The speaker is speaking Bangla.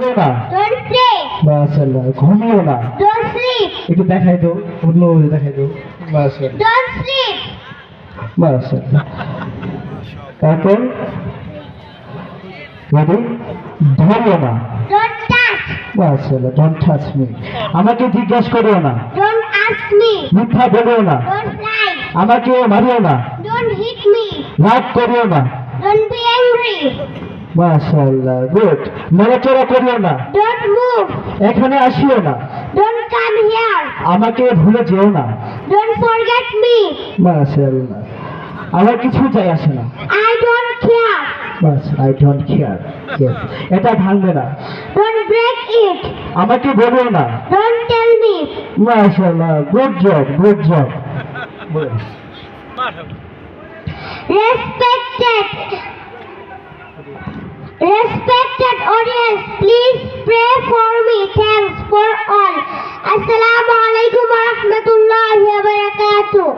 ঘুমিও না মাশাআল্লাহ ঘুমিও না। একটু দেখাই দাও অন্য দেখাই দাও। মাশাআল্লাহ। মাশাআল্লাহ। তারপর? রেডি ধরিও না। মাশাআল্লাহ ডোন্ট টাচ মি আমাকে জিজ্ঞাসা করিও না. মিথ্যা বলিও না. আমাকে মারিও না. রাগ না। Don't be angry. মাশাআল্লাহ গুড নড়াচড়া করিও না Don't move. এখানে আসিও না Don't come here. আমাকে ভুলে যেও না Don't forget me. মাশাআল্লাহ আমার কিছু যায় আসে না I don't care. বাস আই ডোন্ট কেয়ার এটা ভাঙবে না Don't break it. আমাকে বলিও না Don't tell me. মাশাআল্লাহ good job good job Respected. Respected audience, please pray for me. Thanks for all. Assalamu alaikum wa rahmatullahi wa barakatuh.